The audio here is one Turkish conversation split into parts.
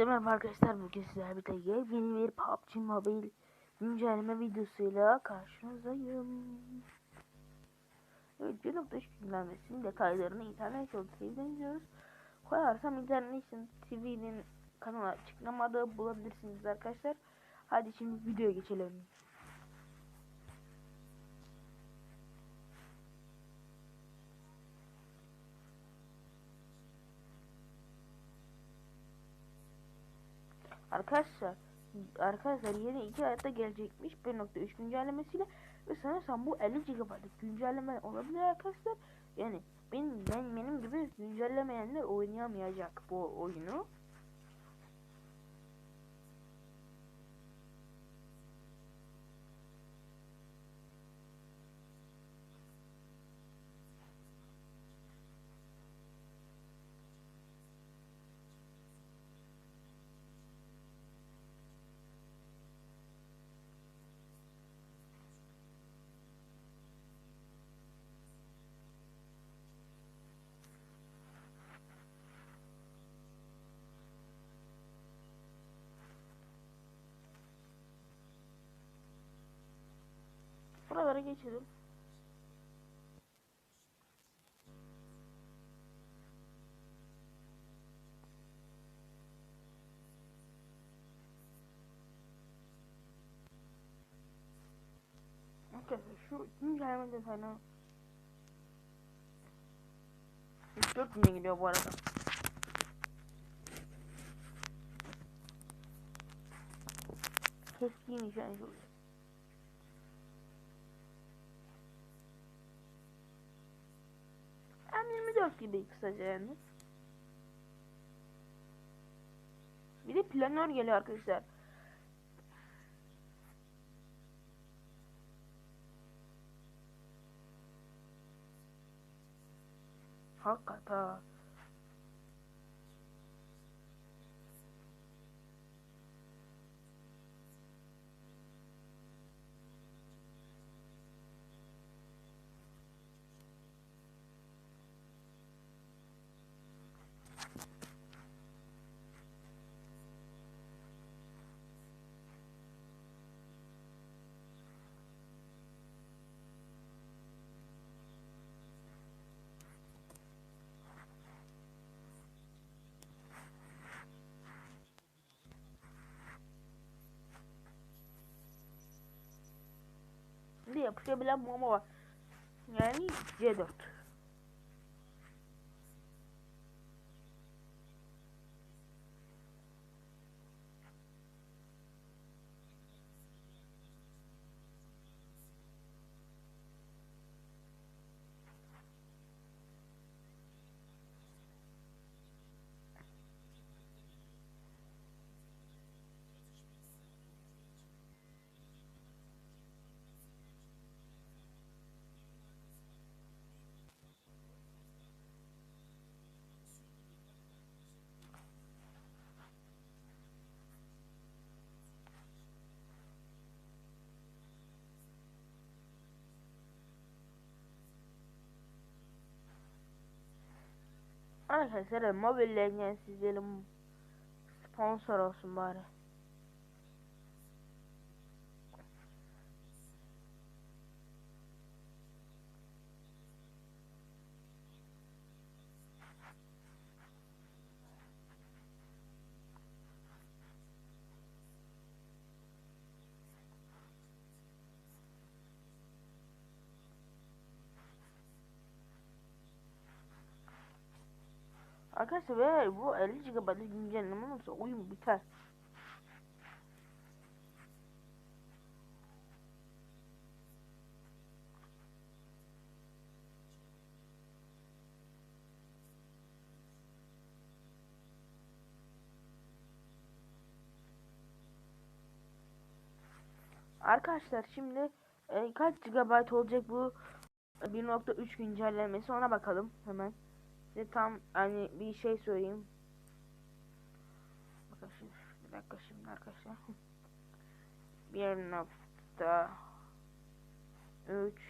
Herkese merhaba arkadaşlar. Bugün sizlerle birlikte yeni bir PUBG Mobile güncelleme videosuyla karşınızdayım. Evet, bir nokta güncellemesinin detaylarını internet yolu TV'den izliyoruz. Koyarsam internet için TV'nin kanala açıklamada bulabilirsiniz arkadaşlar. Hadi şimdi videoya geçelim. Arkadaşlar arkadaşlar yeni iki ayda gelecekmiş 1.3 güncellemesiyle ve sanırsam bu 50 GB'lık güncelleme olabilir arkadaşlar. Yani benim ben benim gibi güncellemeyenler oynayamayacak bu oyunu. Buralara geçelim. Arkadaşlar şu güncelleme detayını 3-4 güne gidiyor bu arada. Keskin nişancı M24 gibi kısaca yani. Bir de planör geliyor arkadaşlar. Hakikaten. Şimdi yapışabilen mama var. Yani C4. Arkadaşlar Mobile Legends izleyelim. Sponsor olsun bari. Arkadaşlar ve bu 50 GB'lık güncelleme olursa oyun biter. Arkadaşlar şimdi e, kaç GB olacak bu 1.3 güncellemesi ona bakalım hemen. Size tam hani bir şey söyleyeyim. Bakın şimdi bir dakika şimdi arkadaşlar. Bir nokta. Üç.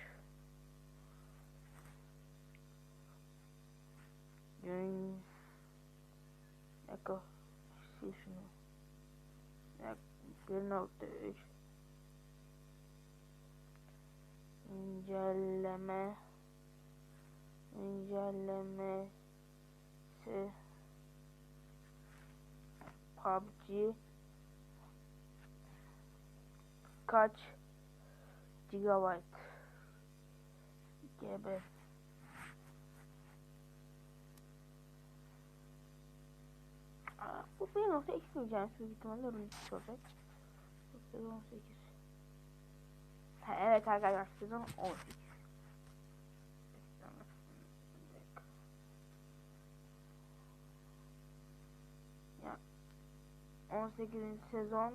Gün. Dakika. Sil şunu. 1.3 İncelleme incellemesi PUBG kaç gigabyte GB bu 1.2 diyeceğim büyük ihtimalle örümcek olacak. 18 ha, evet arkadaşlar sezon 18 ya 18. sezon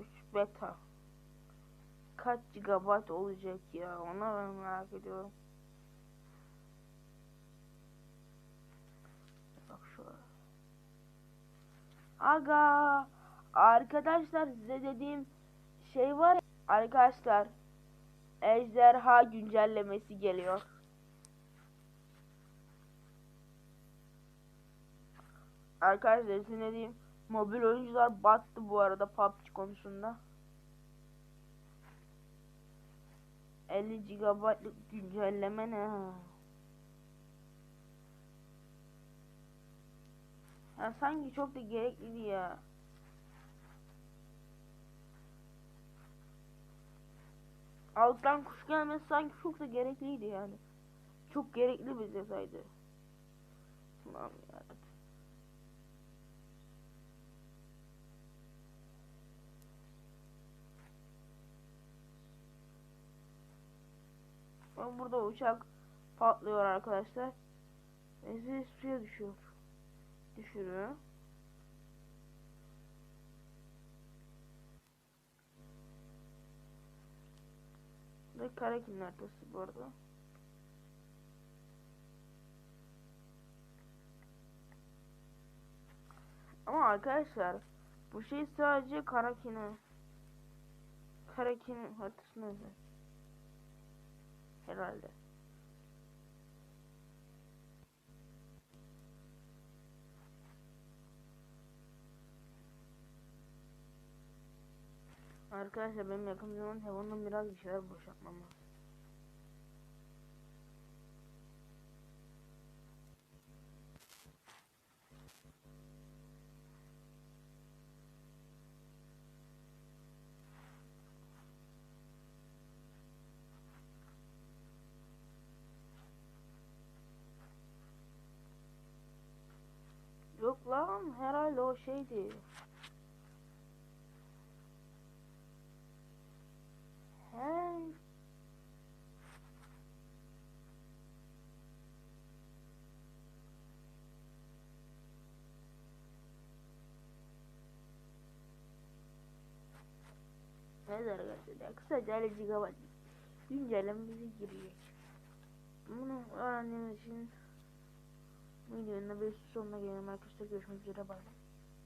3 beta. Kaç gigabayt olacak ya? Ona ben merak ediyorum. Bak şu aga arkadaşlar size dediğim şey var ya, arkadaşlar ejderha güncellemesi geliyor arkadaşlar size ne diyeyim mobil oyuncular battı bu arada PUBG konusunda 50 GB'lık güncelleme ne? Ya sanki çok da gerekliydi ya. Alttan kuş gelmesi sanki çok da gerekliydi yani. Çok gerekli bir detaydı. Tamam ya. Bak burada uçak patlıyor arkadaşlar. Ve suya düşüyor. Düşürüyor. Ve Karakin haritası bu arada. Ama arkadaşlar bu şey sadece Karakin'e Karakin haritasına özel. Herhalde. Arkadaşlar benim yakın zaman telefonumdan biraz bir şeyler boşaltmam lazım. Lan herhalde o şeydi. He. Evet arkadaşlar kısaca 50 GB güncellememize giriyor. Bunu öğrendiğiniz için videonun da bir sonuna gelelim arkadaşlar görüşmek üzere bay bay.